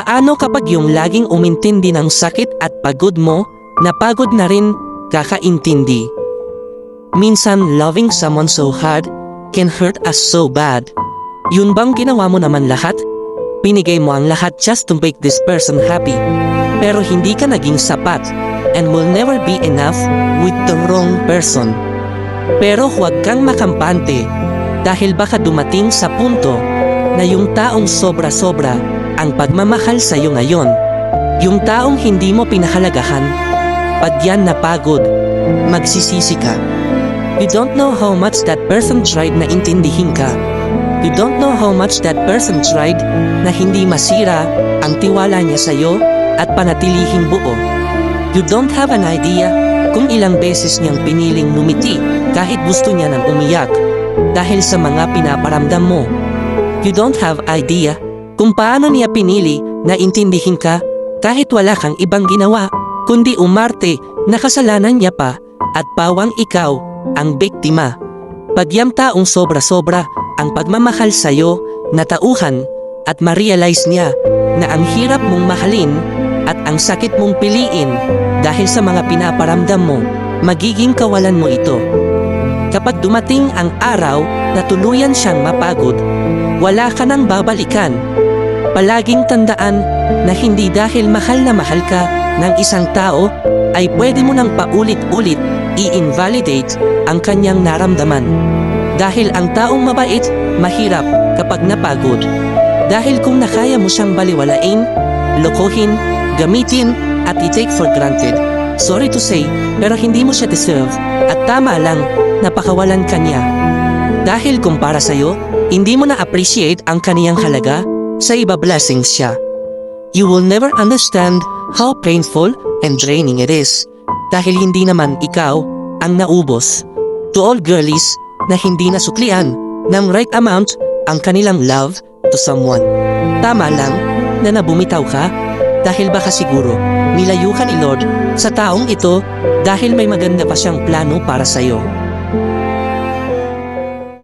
Paano kapag yung laging umintindi ng sakit at pagod mo, napagod na rin kakaintindi? Minsan, loving someone so hard can hurt us so bad. Yun bang ginawa mo naman lahat? Pinigay mo ang lahat just to make this person happy. Pero hindi ka naging sapat and will never be enough with the wrong person. Pero huwag kang makampante dahil baka dumating sa punto na yung taong sobra-sobra ang pagmamahal sa iyo ngayon. Yung taong hindi mo pinahalagahan, pag yan napagod, magsisisi ka. You don't know how much that person tried na intindihin ka. You don't know how much that person tried na hindi masira ang tiwala niya sa iyo at panatilihing buo. You don't have an idea kung ilang beses niyang piniling lumiti kahit gusto niya nang umiyak dahil sa mga pinaparamdam mo. You don't have idea kung paano niya pinili na intindihin ka kahit wala kang ibang ginawa kundi umarte na kasalanan niya pa at pawang ikaw ang biktima. Pagyam taong sobra-sobra ang pagmamahal sa'yo na tauhan at ma-realize niya na ang hirap mong mahalin at ang sakit mong piliin dahil sa mga pinaparamdam mo, magiging kawalan mo ito. Kapag dumating ang araw na tuluyan siyang mapagod, wala ka nang babalikan. Palaging tandaan na hindi dahil mahal na mahal ka ng isang tao ay pwede mo nang paulit-ulit i-invalidate ang kanyang naramdaman. Dahil ang taong mabait, mahirap kapag napagod. Dahil kung nakaya mo siyang baliwalain, lokohin, gamitin, at i-take for granted, sorry to say, pero hindi mo siya deserve at tama lang napakawalan ka niya. Dahil kung para sa'yo, hindi mo na-appreciate ang kaniyang halaga, sa iba blessings siya. You will never understand how painful and draining it is dahil hindi naman ikaw ang naubos. To all girlies na hindi nasuklian ng right amount ang kanilang love to someone. Tama lang na nabumitaw ka dahil baka siguro nilayo ka ni Lord sa taong ito dahil may maganda pa siyang plano para sa'yo.